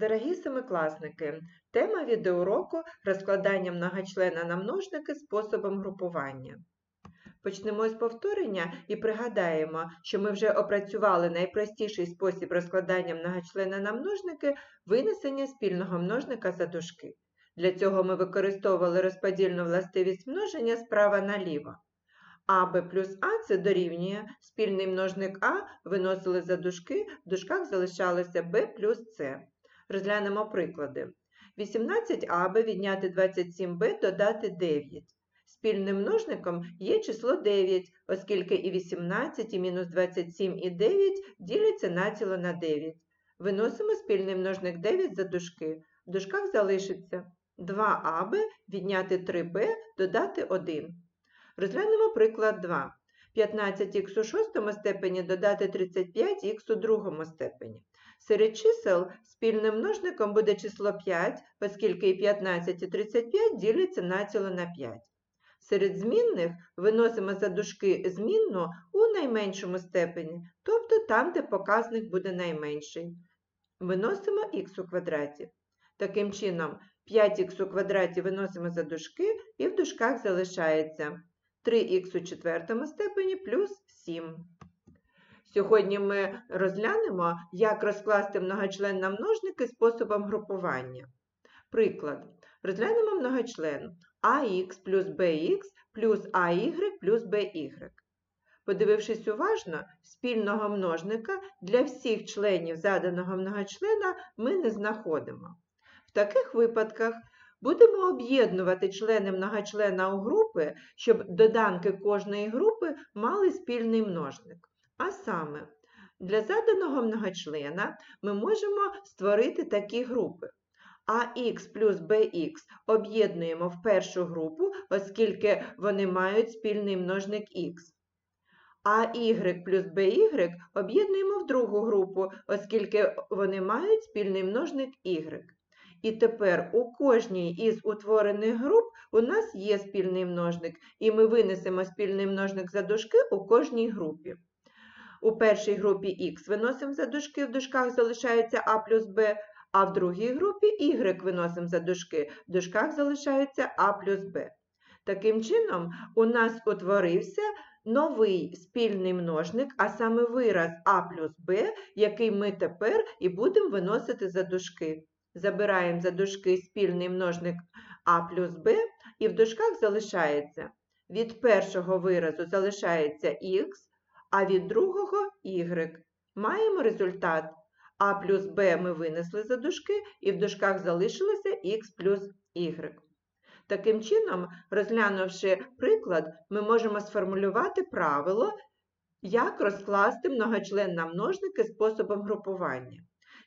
Дорогі семикласники, тема відеоуроку розкладання многочлена на множники способом групування. Почнемо з повторення і пригадаємо, що ми вже опрацювали найпростіший спосіб розкладання многочлена на множники винесення спільного множника за дужки. Для цього ми використовували розподільну властивість множення справа наліво. АБ плюс А це дорівнює спільний множник А виносили за дужки, в дужках залишалося Б плюс С. Розглянемо приклади. 18аб відняти 27b додати 9. Спільним множником є число 9, оскільки і 18, і мінус 27, і 9 діляться націло на 9. Виносимо спільний множник 9 за дужки. В дужках залишиться 2аб відняти 3b додати 1. Розглянемо приклад 2. 15х у шостому степені додати 35х у другому степені. Серед чисел спільним множником буде число 5, оскільки і 15 і 35 діляться націло на 5. Серед змінних виносимо за дужки змінну у найменшому степені, тобто там, де показник буде найменший. Виносимо х у квадраті. Таким чином, 5х у квадраті виносимо за дужки і в дужках залишається 3х у четвертому степені плюс 7. Сьогодні ми розглянемо, як розкласти многочлен на множники способом групування. Приклад. Розглянемо многочлен ax плюс bx плюс ay плюс by. Подивившись уважно, спільного множника для всіх членів заданого многочлена ми не знаходимо. В таких випадках будемо об'єднувати члени многочлена у групи, щоб доданки кожної групи мали спільний множник. А саме, для заданого многочлена ми можемо створити такі групи. АХ плюс bx об'єднуємо в першу групу, оскільки вони мають спільний множник х. А y плюс by об'єднуємо в другу групу, оскільки вони мають спільний множник y. І тепер у кожній із утворених груп у нас є спільний множник, і ми винесемо спільний множник за дужки у кожній групі. У першій групі х виносимо за дужки, в дужках залишається а плюс b, а в другій групі y виносимо за дужки, в дужках залишається а плюс b. Таким чином, у нас утворився новий спільний множник, а саме вираз а плюс b, який ми тепер і будемо виносити за дужки. Забираємо за дужки спільний множник а плюс b, і в дужках залишається від першого виразу залишається х, а від другого y. Маємо результат а плюс b ми винесли за дужки, і в дужках залишилося х плюс y. Таким чином, розглянувши приклад, ми можемо сформулювати правило, як розкласти многочлен на множники способом групування.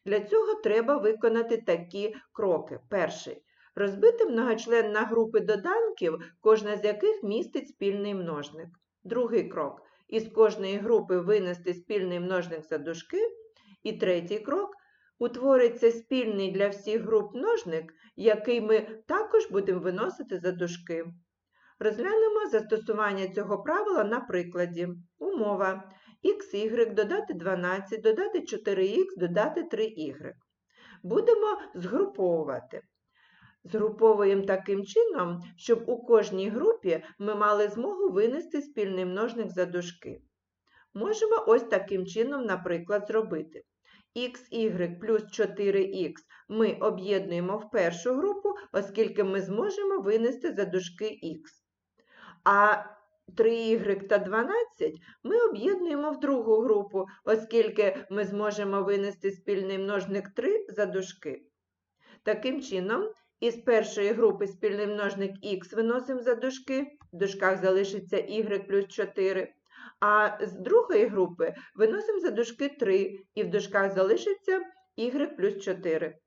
Для цього треба виконати такі кроки. Перший. Розбити многочлен на групи доданків, кожна з яких містить спільний множник. Другий крок. Із кожної групи винести спільний множник за дужки. І третій крок. Утвориться спільний для всіх груп множник, який ми також будемо виносити за дужки. Розглянемо застосування цього правила на прикладі. Умова xy додати 12, додати 4х, додати 3y. Будемо згруповувати. Згруповуємо таким чином, щоб у кожній групі ми мали змогу винести спільний множник за дужки. Можемо ось таким чином, наприклад, зробити. xy плюс 4х ми об'єднуємо в першу групу, оскільки ми зможемо винести за дужки х. А 3y та 12 ми об'єднуємо в другу групу, оскільки ми зможемо винести спільний множник 3 за дужки. Таким чином, із першої групи спільний множник х виносимо за дужки, в дужках залишиться y плюс 4. А з другої групи виносимо за дужки 3, і в дужках залишиться y плюс 4.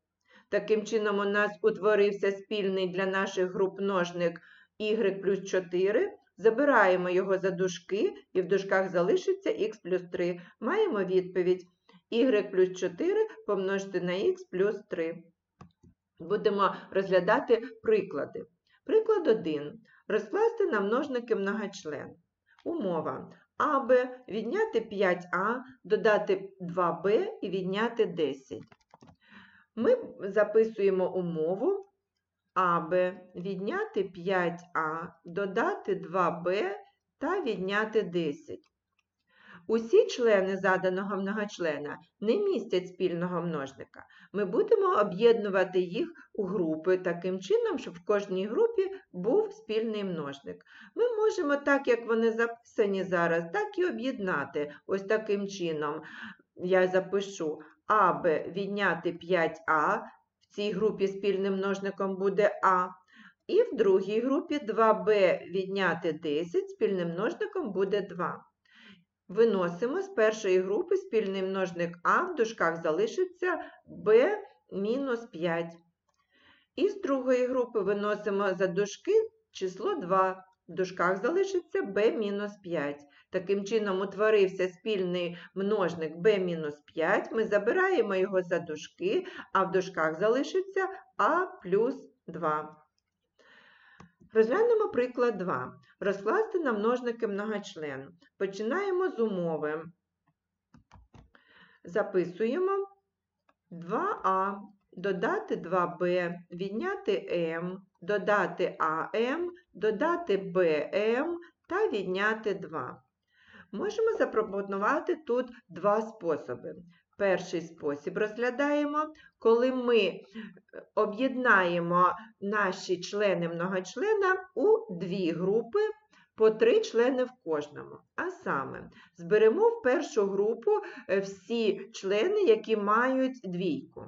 Таким чином, у нас утворився спільний для наших груп множник y плюс 4. Забираємо його за дужки, і в дужках залишиться х плюс 3. Маємо відповідь y плюс 4 помножити на х плюс 3. Будемо розглядати приклади. Приклад 1. Розкласти на множники многочлен. Умова. АБ відняти 5А, додати 2Б і відняти 10. Ми записуємо умову АБ відняти 5А, додати 2Б та відняти 10. Усі члени заданого многочлена не містять спільного множника. Ми будемо об'єднувати їх у групи таким чином, щоб в кожній групі був спільний множник. Ми можемо, так як вони записані зараз, так і об'єднати ось таким чином. Я запишу АБ відняти 5А, в цій групі спільним множником буде А. І в другій групі 2b відняти 10 спільним множником буде 2. Виносимо з першої групи спільний множник А, в дужках залишиться b мінус 5. І з другої групи виносимо за дужки число 2. В дужках залишиться b мінус 5. Таким чином утворився спільний множник b мінус 5. Ми забираємо його за дужки, а в дужках залишиться а плюс 2. Розглянемо приклад 2. Розкласти на множники многочлен. Починаємо з умови. Записуємо 2а, додати 2b, відняти m, додати am, додати bm та відняти 2. Можемо запропонувати тут два способи. Перший спосіб розглядаємо, коли ми е, об'єднаємо наші члени многочлена у дві групи по три члени в кожному. А саме, зберемо в першу групу е, всі члени, які мають двійку.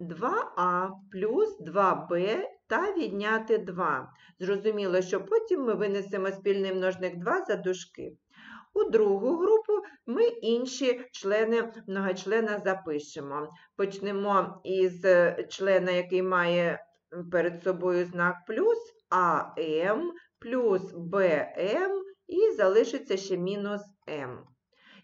2а плюс 2b та відняти 2. Зрозуміло, що потім ми винесемо спільний множник 2 за дужки. У другу групу ми інші члени многочлена запишемо. Почнемо із е, члена, який має перед собою знак плюс, АМ плюс БМ і залишиться ще мінус М.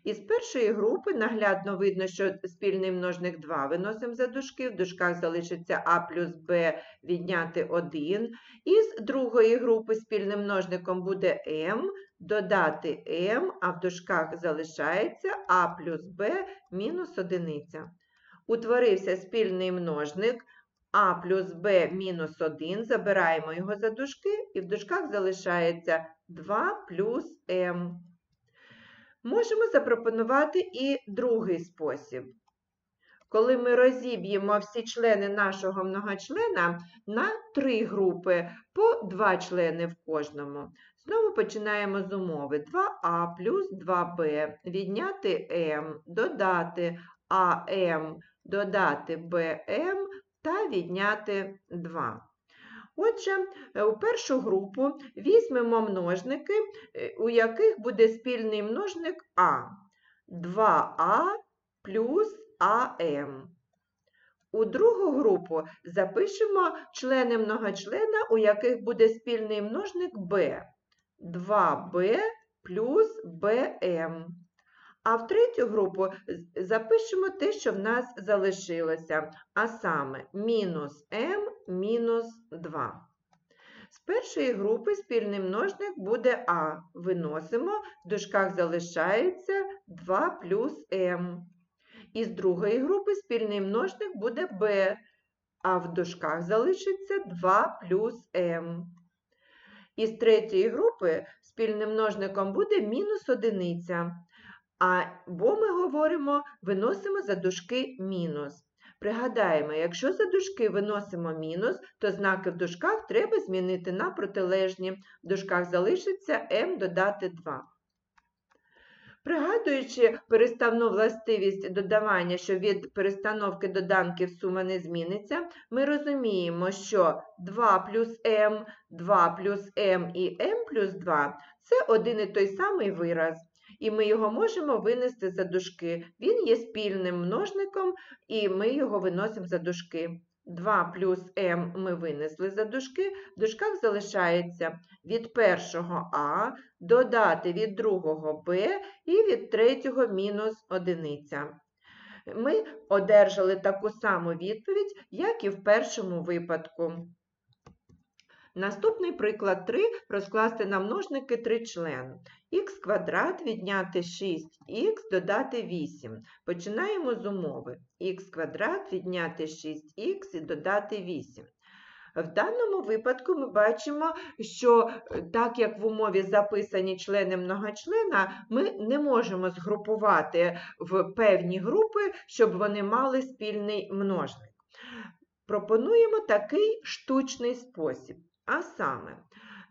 Із першої групи наглядно видно, що спільний множник 2 виносимо за дужки, в дужках залишиться А плюс Б відняти 1. Із другої групи спільним множником буде М, додати М, а в дужках залишається А плюс Б мінус 1. Утворився спільний множник А плюс Б мінус 1, забираємо його за дужки, і в дужках залишається 2 плюс М. Можемо запропонувати і другий спосіб. Коли ми розіб'ємо всі члени нашого многочлена на три групи по два члени в кожному. Знову починаємо з умови 2а плюс 2b, відняти m, додати АМ, додати БМ та відняти 2. Отже, е, у першу групу візьмемо множники, е, у яких буде спільний множник А. 2А плюс АМ. У другу групу запишемо члени многочлена, у яких буде спільний множник Б. 2b плюс bm. А в третю групу запишемо те, що в нас залишилося, а саме мінус m мінус 2. З першої групи спільний множник буде А. Виносимо, в дужках залишається 2 плюс m. Із другої групи спільний множник буде b, а в дужках залишиться 2 плюс m. Із третьої групи спільним множником буде мінус одиниця. Або ми говоримо, виносимо за дужки мінус. Пригадаємо, якщо за дужки виносимо мінус, то знаки в дужках треба змінити на протилежні. В дужках залишиться m додати 2. Пригадуючи переставну властивість додавання, що від перестановки доданків сума не зміниться, ми розуміємо, що 2 плюс m, 2 плюс m і m плюс 2 це один і той самий вираз. І ми його можемо винести за дужки. Він є спільним множником, і ми його виносимо за дужки. 2 плюс m ми винесли за дужки, в дужках залишається від першого А додати від другого Б і від третього мінус одиниця. Ми одержали таку саму відповідь, як і в першому випадку. Наступний приклад 3 розкласти на множники тричлен. х квадрат відняти 6х додати 8. Починаємо з умови. х квадрат відняти 6х і додати 8. В даному випадку ми бачимо, що е, так як в умові записані члени многочлена, ми не можемо згрупувати в певні групи, щоб вони мали спільний множник. Пропонуємо такий штучний спосіб. А саме,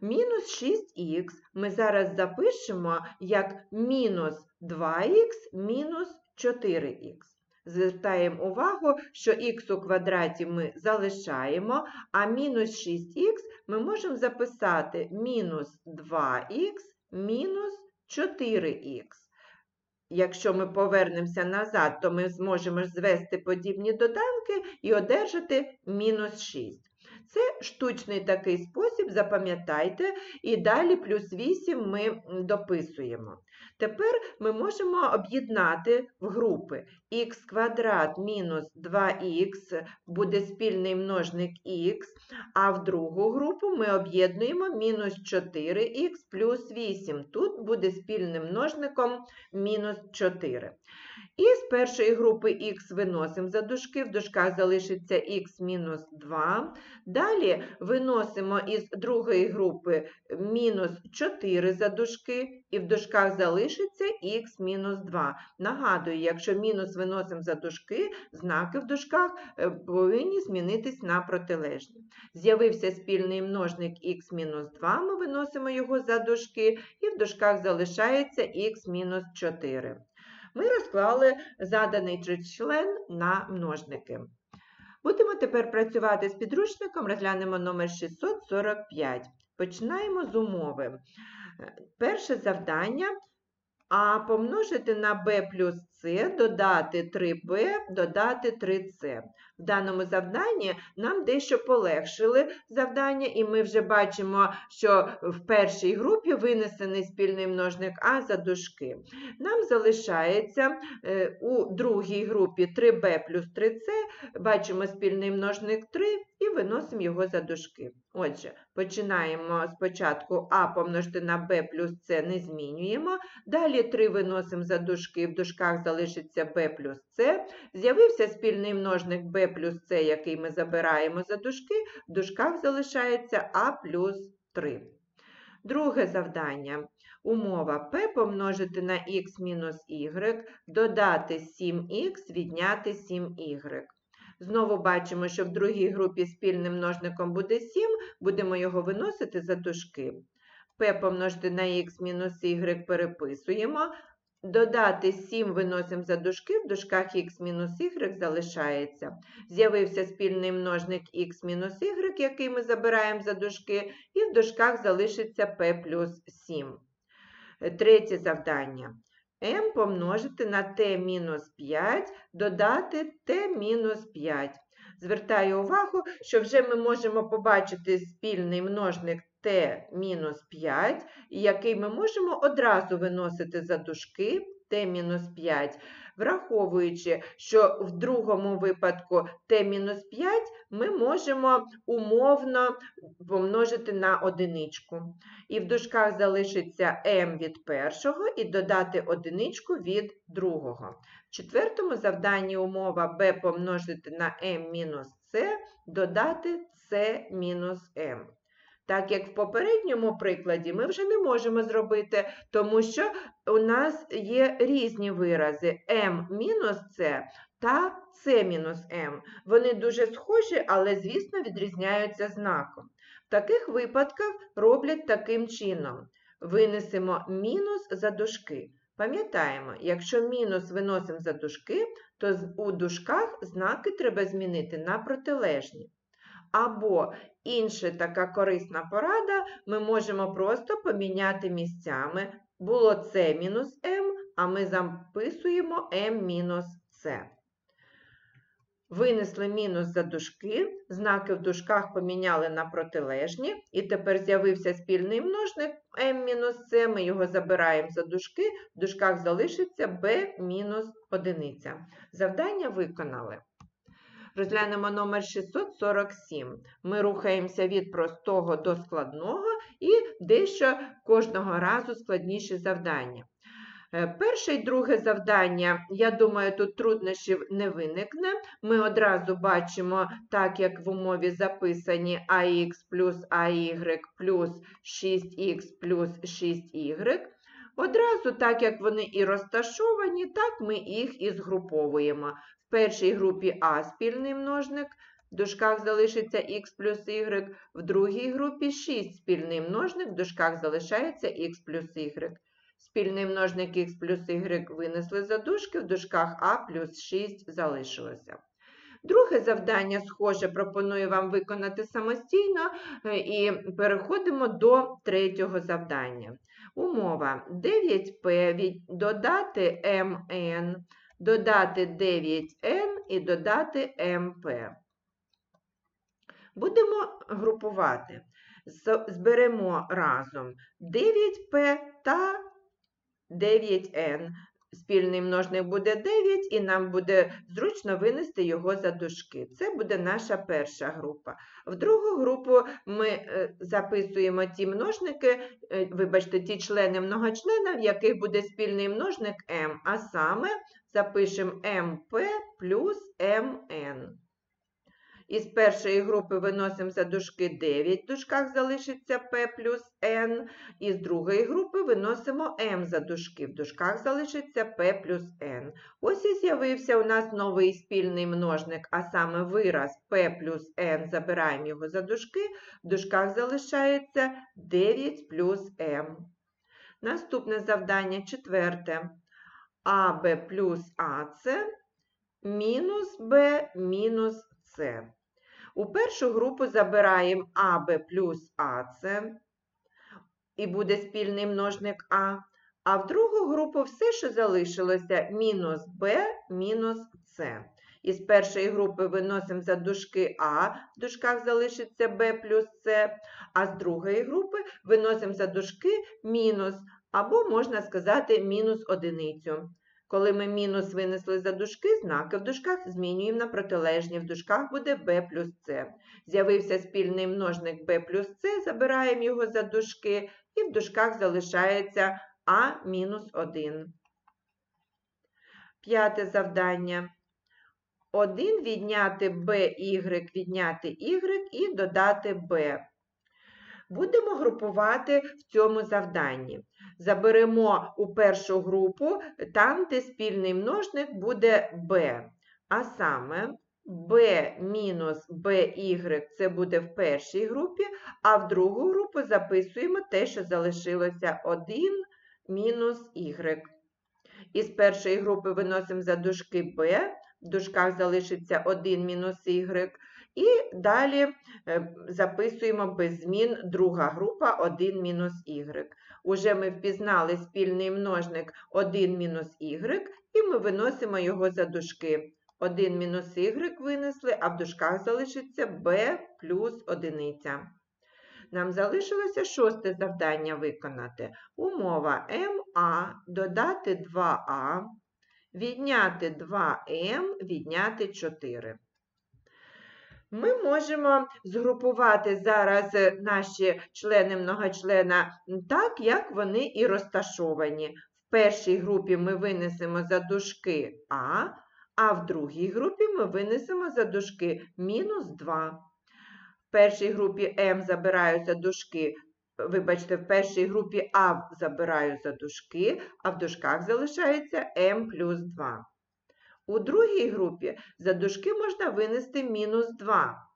мінус 6х ми зараз запишемо як мінус 2х мінус 4х. Звертаємо увагу, що х у квадраті ми залишаємо, а мінус 6х ми можемо записати мінус 2х мінус 4х. Якщо ми повернемося назад, то ми зможемо звести подібні доданки і одержати мінус 6. Це штучний такий спосіб, запам'ятайте, і далі плюс 8 ми дописуємо. Тепер ми можемо об'єднати в групи х квадрат мінус 2х буде спільний множник х, а в другу групу ми об'єднуємо мінус 4х плюс 8. Тут буде спільним множником мінус 4. І з першої групи х виносимо за дужки, в дужках залишиться х мінус 2. Далі виносимо із другої групи мінус 4 за дужки, і в дужках залишиться х мінус 2. Нагадую, якщо мінус виносимо за дужки, знаки в дужках е, повинні змінитись на протилежні. З'явився спільний множник х мінус 2, ми виносимо його за дужки, і в дужках залишається х мінус 4. Ми розклали заданий член на множники. Будемо тепер працювати з підручником, розглянемо номер 645. Починаємо з умови. Е, Перше завдання а помножити на b плюс c, додати 3b, додати 3c. В даному завданні нам дещо полегшили завдання, і ми вже бачимо, що в першій групі винесений спільний множник А за дужки. Нам залишається е, у другій групі 3b плюс 3c, бачимо спільний множник 3 і виносимо його за дужки. Отже, починаємо спочатку А помножити на b плюс c не змінюємо. Далі 3 виносимо за дужки, в дужках залишиться b плюс c. З'явився спільний множник b плюс c, який ми забираємо за дужки, в дужках залишається а плюс 3. Друге завдання. Умова p помножити на x мінус y, додати 7x, відняти 7y. Знову бачимо, що в другій групі спільним множником буде 7, будемо його виносити за дужки. p помножити на x мінус y переписуємо. Додати 7 виносимо за дужки, в дужках х мінус y залишається. З'явився спільний множник х мінус y, який ми забираємо за дужки, і в дужках залишиться p плюс 7. Третє завдання. m помножити на t мінус 5, додати t мінус 5. Звертаю увагу, що вже ми можемо побачити спільний множник t мінус 5, який ми можемо одразу виносити за дужки t мінус 5, враховуючи, що в другому випадку t мінус 5 ми можемо умовно помножити на одиничку. І в дужках залишиться m від першого і додати одиничку від другого. В четвертому завданні умова b помножити на m мінус c, додати c мінус m. Так як в попередньому прикладі ми вже не можемо зробити, тому що у нас є різні вирази m-c та c-m. Вони дуже схожі, але, звісно, відрізняються знаком. В таких випадках роблять таким чином. Винесемо мінус за дужки. Пам'ятаємо, якщо мінус виносимо за дужки, то у дужках знаки треба змінити на протилежні. Або інша така корисна порада, ми можемо просто поміняти місцями. Було С мінус М, а ми записуємо М мінус С. Винесли мінус за дужки, знаки в дужках поміняли на протилежні, і тепер з'явився спільний множник c, ми його забираємо за дужки, в дужках залишиться b мінус одиниця. Завдання виконали. Розглянемо номер 647. Ми рухаємося від простого до складного і дещо кожного разу складніші завдання. Е, Перше і друге завдання, я думаю, тут труднощів не виникне. Ми одразу бачимо, так як в умові записані ax плюс ay плюс 6x плюс 6y. Одразу, так як вони і розташовані, так ми їх і згруповуємо. В першій групі А спільний множник, в дужках залишиться х плюс y, в другій групі 6 спільний множник, в дужках залишається х плюс y. Спільний множник х плюс y винесли за дужки, в дужках а плюс 6 залишилося. Друге завдання, схоже, пропоную вам виконати самостійно е, і переходимо до третього завдання. Умова 9p додати mn, додати 9n і додати mp. Будемо групувати. Зберемо разом 9p та 9n. Спільний множник буде 9, і нам буде зручно винести його за дужки. Це буде наша перша група. В другу групу ми е, записуємо ті множники, е, вибачте, ті члени многочлена, в яких буде спільний множник m, а саме запишемо mp плюс mn. Із першої групи виносимо за дужки 9, в дужках залишиться p плюс n. Із другої групи виносимо m за дужки, в дужках залишиться p плюс n. Ось і з'явився у нас новий спільний множник, а саме вираз p плюс n, забираємо його за дужки, в дужках залишається 9 плюс m. Наступне завдання четверте. АБ плюс АЦ мінус Б мінус С. У першу групу забираємо АБ плюс АЦ, і буде спільний множник А. А в другу групу все, що залишилося, мінус Б мінус С. Із першої групи виносимо за дужки А, в дужках залишиться Б плюс С, а з другої групи виносимо за дужки мінус, або, можна сказати, мінус одиницю. Коли ми мінус винесли за дужки, знаки в дужках змінюємо на протилежні. В дужках буде b плюс c. З'явився спільний множник b плюс c, забираємо його за дужки, і в дужках залишається a мінус 1. П'яте завдання. 1 відняти by, відняти y і додати b. Будемо групувати в цьому завданні. Заберемо у першу групу там, де спільний множник буде b. А саме b мінус by це буде в першій групі, а в другу групу записуємо те, що залишилося 1 мінус y. Із першої групи виносимо за дужки b, в дужках залишиться 1 мінус y. І далі е, записуємо без змін друга група 1 мінус y. Уже ми впізнали спільний множник 1 мінус y, і ми виносимо його за дужки. 1 мінус y винесли, а в дужках залишиться b плюс 1. Нам залишилося шосте завдання виконати. Умова МА додати 2а, відняти 2m, відняти 4. Ми можемо згрупувати зараз е, наші члени многочлена так, як вони і розташовані. В першій групі ми винесемо за дужки А, а в другій групі ми винесемо за дужки мінус 2. В першій групі М забираю за дужки, вибачте, в першій групі А забираю за дужки, а в дужках залишається М плюс 2. У другій групі за дужки можна винести мінус 2.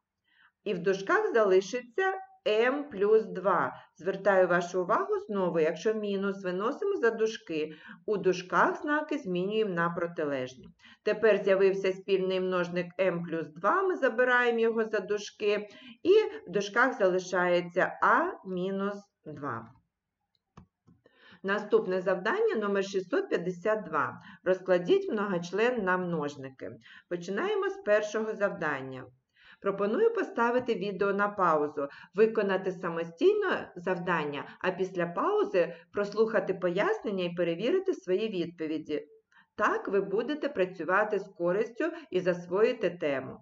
І в дужках залишиться m плюс 2. Звертаю вашу увагу знову, якщо мінус виносимо за дужки, у дужках знаки змінюємо на протилежні. Тепер з'явився спільний множник m плюс 2, ми забираємо його за дужки, і в дужках залишається a мінус 2. Наступне завдання номер 652. Розкладіть многочлен на множники. Починаємо з першого завдання. Пропоную поставити відео на паузу, виконати самостійно завдання, а після паузи прослухати пояснення і перевірити свої відповіді. Так ви будете працювати з користю і засвоїте тему.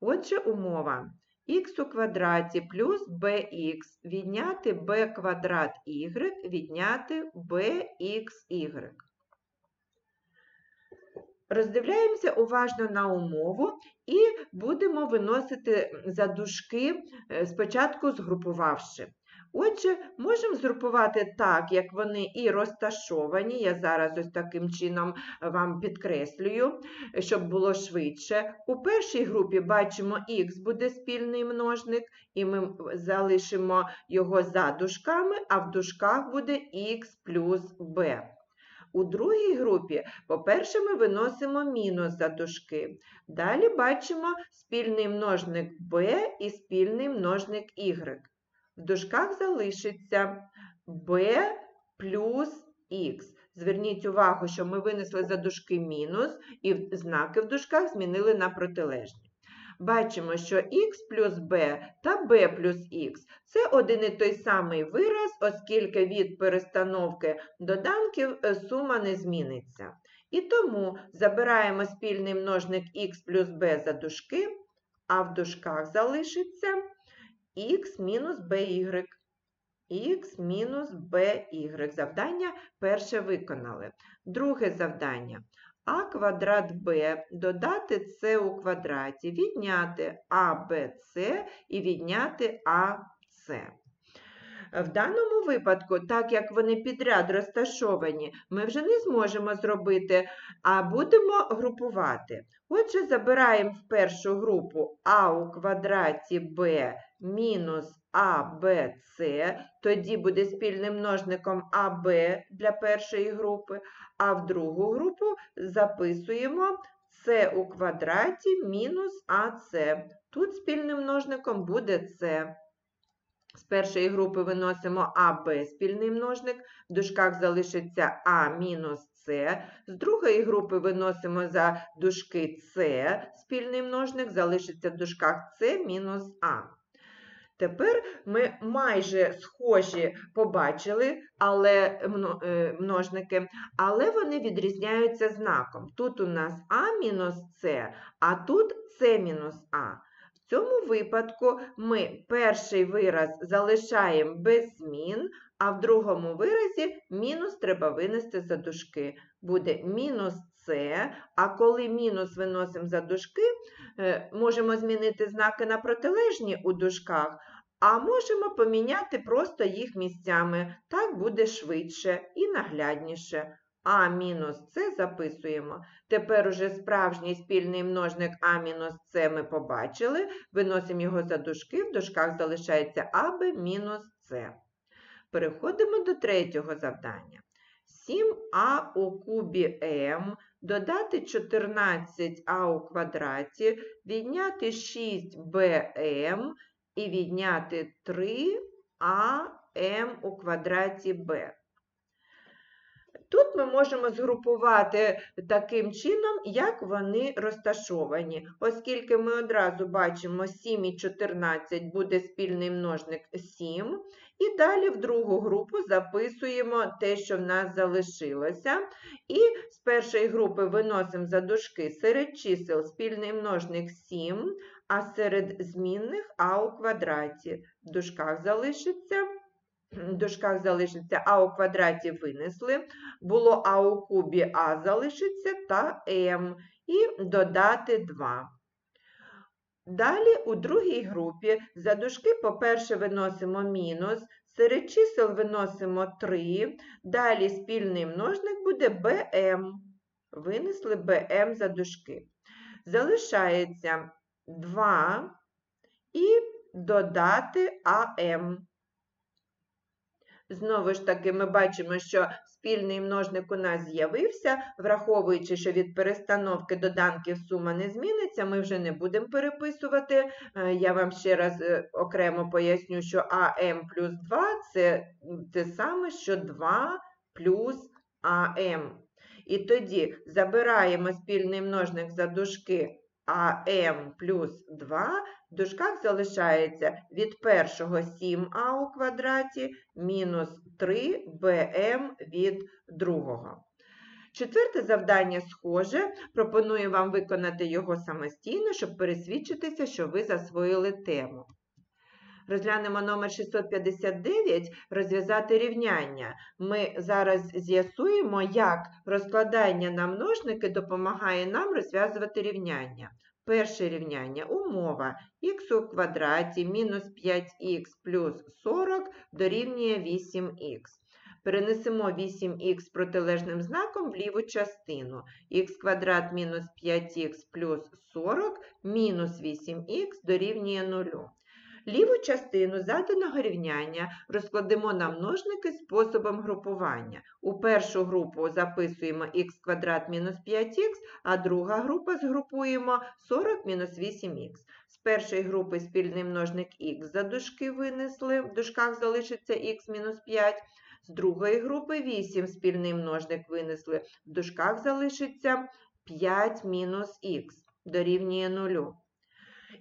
Отже, умова х у квадраті плюс bx відняти b квадрат y відняти bxy. Роздивляємося уважно на умову і будемо виносити за дужки, е, спочатку згрупувавши. Отже, можемо згрупувати так, як вони і розташовані. Я зараз ось таким чином вам підкреслюю, щоб було швидше. У першій групі бачимо х буде спільний множник, і ми залишимо його за дужками, а в дужках буде х плюс b. У другій групі, по-перше, ми виносимо мінус за дужки. Далі бачимо спільний множник b і спільний множник y. В дужках залишиться b плюс х. Зверніть увагу, що ми винесли за дужки мінус, і знаки в дужках змінили на протилежні. Бачимо, що х плюс b та b плюс х це один і той самий вираз, оскільки від перестановки доданків е, сума не зміниться. І тому забираємо спільний множник х плюс b за дужки, а в дужках залишиться х мінус by. х мінус by. Завдання перше виконали. Друге завдання. А квадрат Б додати С у квадраті, відняти АБЦ і відняти AC. В даному випадку, так як вони підряд розташовані, ми вже не зможемо зробити, а будемо групувати. Отже, забираємо в першу групу а у квадраті b мінус ABC, тоді буде спільним множником АБ для першої групи, а в другу групу записуємо С у квадраті мінус АС. Тут спільним множником буде С. З першої групи виносимо АБ спільний множник, в дужках залишиться А мінус С. З другої групи виносимо за дужки С спільний множник, залишиться в дужках С мінус А. Тепер ми майже схожі побачили але, е, множники, але вони відрізняються знаком. Тут у нас А мінус С, а тут С мінус А. Цьому випадку ми перший вираз залишаємо без змін, а в другому виразі мінус треба винести за дужки. Буде мінус С, а коли мінус виносимо за дужки, е, можемо змінити знаки на протилежні у дужках, а можемо поміняти просто їх місцями. Так буде швидше і наглядніше. А мінус С записуємо. Тепер уже справжній спільний множник А мінус С ми побачили. Виносимо його за дужки, в дужках залишається АБ мінус С. Переходимо до третього завдання. 7а у кубі М додати 14а у квадраті, відняти 6bm і відняти 3am у квадраті b. Тут ми можемо згрупувати таким чином, як вони розташовані. Оскільки ми одразу бачимо 7 і 14 буде спільний множник 7. І далі в другу групу записуємо те, що в нас залишилося. І з першої групи виносимо за дужки серед чисел спільний множник 7, а серед змінних а у квадраті. В дужках залишиться. В дужках залишиться а у квадраті винесли, було а у кубі а залишиться та М і додати 2. Далі у другій групі за дужки, по-перше, виносимо мінус, серед чисел виносимо 3, далі спільний множник буде БМ. Винесли БМ за дужки. Залишається 2 і додати АМ. Знову ж таки, ми бачимо, що спільний множник у нас з'явився, враховуючи, що від перестановки доданків сума не зміниться, ми вже не будемо переписувати. Е, я вам ще раз е, окремо поясню, що АМ плюс 2 це те саме, що 2 плюс АМ. І тоді забираємо спільний множник за дужки АМ плюс 2, в дужках залишається від першого 7а у квадраті мінус 3bm від другого. Четверте завдання схоже. Пропоную вам виконати його самостійно, щоб пересвідчитися, що ви засвоїли тему. Розглянемо номер 659 розв'язати рівняння. Ми зараз з'ясуємо, як розкладання на множники допомагає нам розв'язувати рівняння. Перше рівняння умова х у квадраті мінус 5х плюс 40 дорівнює 8х. Перенесемо 8х протилежним знаком в ліву частину. х квадрат мінус 5х плюс 40 мінус 8х дорівнює 0. Ліву частину заданого рівняння розкладемо на множники способом групування. У першу групу записуємо х квадрат мінус 5х, а друга група згрупуємо 40 мінус 8х. З першої групи спільний множник х за дужки винесли, в дужках залишиться х мінус 5. З другої групи 8 спільний множник винесли, в дужках залишиться 5 мінус х дорівнює 0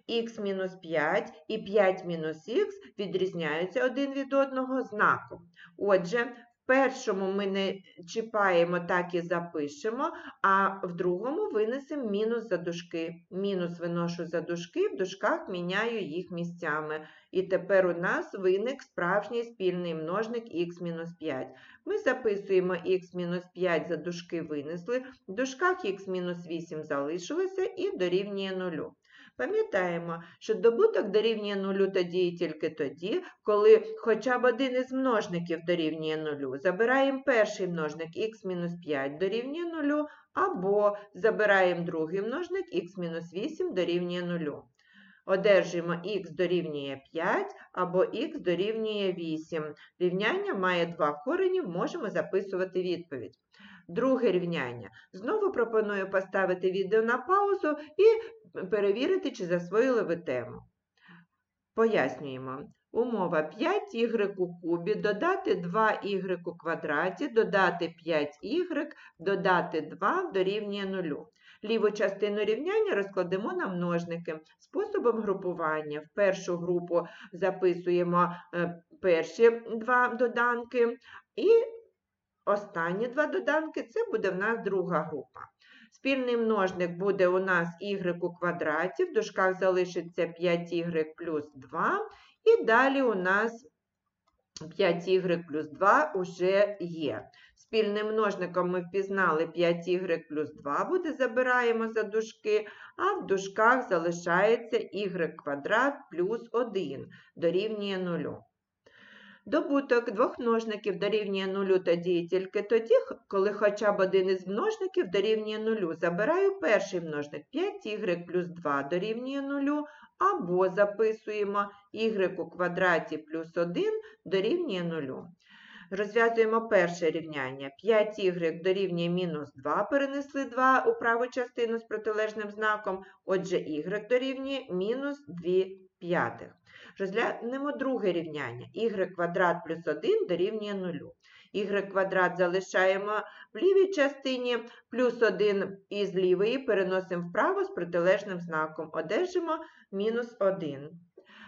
х мінус 5 і 5 мінус х відрізняються один від одного знаком. Отже, в першому ми не чіпаємо, так і запишемо, а в другому винесемо мінус за дужки. Мінус виношу за дужки, в дужках міняю їх місцями. І тепер у нас виник справжній спільний множник х-5. Ми записуємо х-5 за дужки винесли, в дужках х-8 залишилося і дорівнює 0. Пам'ятаємо, що добуток дорівнює нулю тоді і тільки тоді, коли хоча б один із множників дорівнює нулю. Забираємо перший множник х-5 дорівнює нулю, або забираємо другий множник х-8 дорівнює нулю. Одержуємо х дорівнює 5 або х дорівнює 8. Рівняння має два корені, можемо записувати відповідь. Друге рівняння. Знову пропоную поставити відео на паузу і перевірити, чи засвоїли ви тему. Пояснюємо. Умова 5y у кубі, додати 2y у квадраті, додати 5y, додати 2 дорівнює 0. Ліву частину рівняння розкладемо на множники способом групування. В першу групу записуємо е, перші два доданки, і останні два доданки це буде в нас друга група. Спільний множник буде у нас y у квадраті, в дужках залишиться 5y плюс 2, і далі у нас 5y плюс 2 уже є. Спільним множником ми впізнали 5y плюс 2 буде, забираємо за дужки, а в дужках залишається y квадрат плюс 1 дорівнює 0. Добуток двох множників дорівнює нулю тоді і тільки тоді, коли хоча б один із множників дорівнює нулю. Забираю перший множник 5y плюс 2 дорівнює нулю, або записуємо y у квадраті плюс 1 дорівнює нулю. Розв'язуємо перше рівняння. 5y дорівнює мінус 2, перенесли 2 у праву частину з протилежним знаком, отже, y дорівнює мінус 2 п'ятих. Розглянемо друге рівняння. y квадрат плюс 1 дорівнює 0. y квадрат залишаємо в лівій частині, плюс 1 із лівої переносимо вправо з протилежним знаком. Одержимо мінус 1.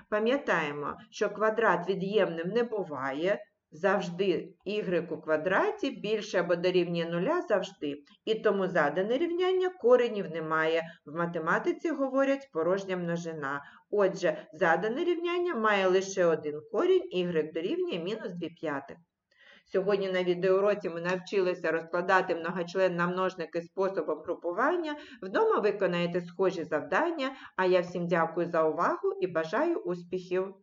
Пам'ятаємо, що квадрат від'ємним не буває, завжди y у квадраті більше або дорівнює нуля завжди. І тому задане рівняння коренів немає. В математиці говорять порожня множина. Отже, задане рівняння має лише один корінь, y дорівнює мінус 2 п'ятих. Сьогодні на відеоуроці ми навчилися розкладати многочлен на множники способом групування. Вдома виконаєте схожі завдання, а я всім дякую за увагу і бажаю успіхів!